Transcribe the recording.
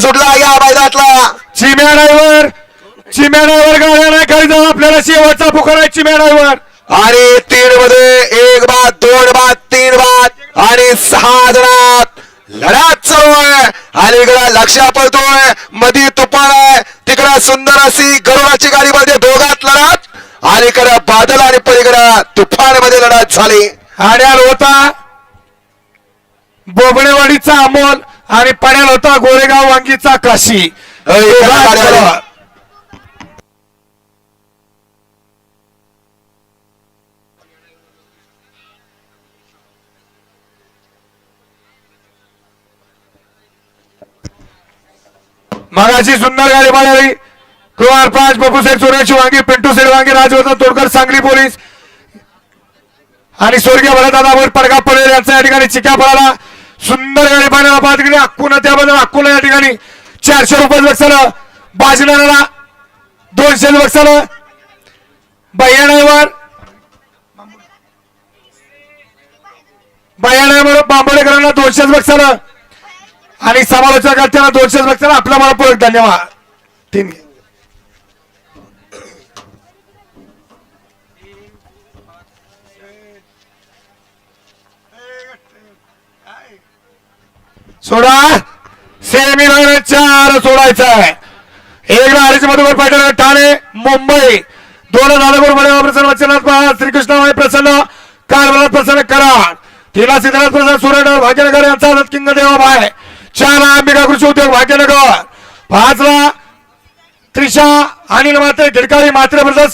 सुटला या मैदानातला. चिम्या driver चिम्या driver गाड्या नाही खरेदी आपल्याला शेवटचा पुकार आहे चिम्या ड्रायव्हर आणि तीन मध्ये एक बाद दोन बाद तीन बाद आणि सहा जणात लढत चालू आहे अलीकडे लक्ष पळतोय. मधी तुफान आहे. तिकडे सुंदर अशी गरुडाची गाडी मध्ये दोघात लढत. अलीकडे बादल आणि पलीकडे तुफानमध्ये लढत झाली. आड्याल होता. बोबडेवाडीचा अमोल आणि पड्याल होता गोरेगाव वांगीचा काशी. मगाची सुंदर गाडी पळाली कुमार पाच बबू सेठ सोन्याची वांगी पिंटू सेठ वांगी राजवर्धन तोडकर सांगली पोलीस. आणि स्वर्गीय भरतदादावर पडगा पडेल यांचा या ठिकाणी चिक्या पळाला. सुंदर गाडी अक्कून त्याबद्दल अक्कूला या ठिकाणी चारशे रुपये बक्षाला बाजनाला दोनशे बक्षाला बह्याण्यावर बह्याण्यावर बांबोडेकरांना दोनशेच बक्षाला आणि समालोचक त्यांना दोनशेच बक्षाला आपला मनपूर्वक धन्यवाद. तीन. सोडा. सेमी चार सोडायचा आहे एक हरीच मधुकर पाटील ठाणे मुंबई. दोन नागपूरमध्ये प्रसन्न वचनाथ पवार, श्रीकृष्ण प्रसन्न. कारभार प्रसन्न कराड तिला सिद्धनाथ प्रसन्न सुरेंद्र भाग्यनगर यांचा हातात किंग देवाबाई चार अंबिका कृषी उद्योग भाग्यनगर. पाचला त्रिशा अनिल मात्रे गिरकारी मात्रे प्रसाद